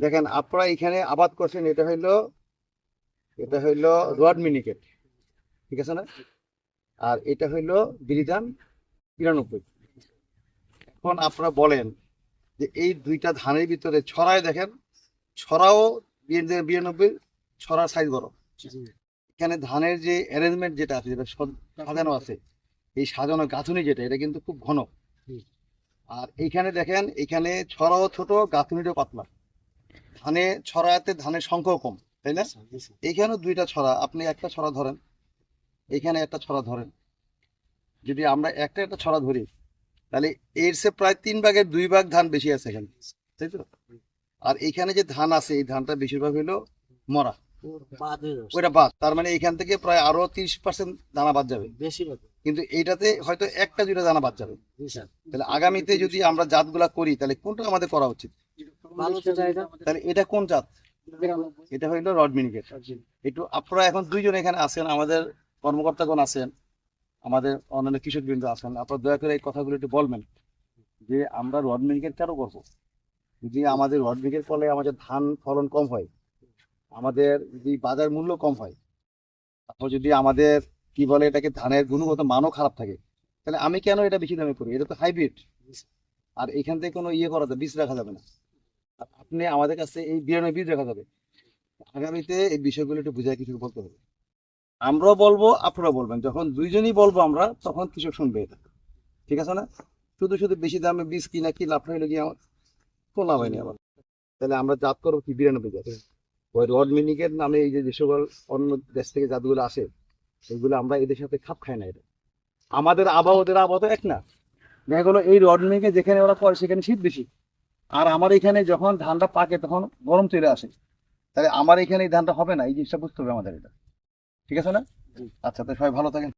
দেখেন আপনারা এখানে আবাদ করছেন এটা হইল এটা হইল রড মিনিকেট ঠিক আছে না? আর এটা হইল বিরিধান বিরানব্বই এখন আপনারা বলেন যে এই দুইটা ধানের ভিতরে ছড়ায় দেখেন ছড়াও বিরানব্বই- বিরানব্বই ছড়ার সাইজ বড়। এখানে ধানের যে অ্যারেঞ্জমেন্ট যেটা আছে যেটা সাজানো আছে এই সাজানো গাঁথুনি যেটা এটা কিন্তু খুব ঘন। আর এইখানে দেখেন এখানে ছড়াও ছোট গাঁথুনিটাও পাতলা। ধানে ছড়াতে ধানের সংখ্যাও কম তাই না? এইখানেও দুইটা ছড়া আপনি একটা ছড়া ধরেন এখানে একটা ছড়া ধরেন। যদি আমরা একটা একটা ছড়া ধরি তাহলে এর সে প্রায় তিন ভাগের দুই ভাগ ধান বেশি আছে এখানে তাই তো? আর এইখানে যে ধান আছে এই ধানটা বেশিরভাগ হইল মরা। ওইটা বাদ তার মানে এখান থেকে প্রায় আরও তিরিশ পার্সেন্ট দানা বাদ যাবে। কিন্তু এইটাতে হয়তো একটা দুইটা দানা বাদ যাবে। তাহলে আগামীতে যদি আমরা জাতগুলা করি তাহলে কোনটা আমাদের করা উচিত? তাহলে এটা কোন জাত? এটা হইল রড মিনিকেট একটু আপনারা এখন দুইজন এখানে আছেন আমাদের কর্মকর্তাগণ আছেন আমাদের অন্যান্য কৃষক বৃন্দ আছেন। আপনারা দয়া করে এই কথাগুলো একটু বলবেন যে আমরা রড মিনিকেট কেন করব? যদি আমাদের রড মিনিকেট করলে আমাদের ধান ফলন কম হয় আমাদের যদি বাজার মূল্য কম হয় তারপর যদি আমাদের কি বলে এটাকে ধানের গুণগত মানও খারাপ থাকে তাহলে আমি কেন এটা বেশি দামে করি? এটা তো হাইব্রিড। আর এখান থেকে কোনো ইয়ে করা যাবে বীজ রাখা যাবে না। আপনি আমাদের কাছে এই বিরানব্বই রাখা যাবে আগামীতে এই বিষয়গুলো একটু বুঝায় কিছু বলতে হবে। আমরাও বলব আপনারা বলবেন। যখন দুইজনই বলব আমরা, তখন কৃষক শুনবে এটা ঠিক আছে না? শুধু শুধু বেশি দামে বীজ কিনা কি লাভ হইলে কি আমার? কোনো লাভ হয়নি আমার। তাহলে আমরা জাত করব কি বিরানব্বই জাত ওই রড মিনিকের নামে এই যে সকল অন্য দেশ থেকে জাতগুলো আসে সেগুলো আমরা এদের সাথে খাপ খাই না এটা আমাদের আবহাওয়া ওদের আবহাওয়া এক না। দেখা এই রড মিনিকে যেখানে ওরা করে, সেখানে শীত বেশি। আর আমার এখানে যখন ধানটা পাকে তখন গরম চলে আসে। তাহলে আমার এখানে এই ধানটা হবে না? এই জিনিসটা বুঝতে হবে আমাদের এটা। ঠিক আছে না? আচ্ছা তো সবাই ভালো থাকেন।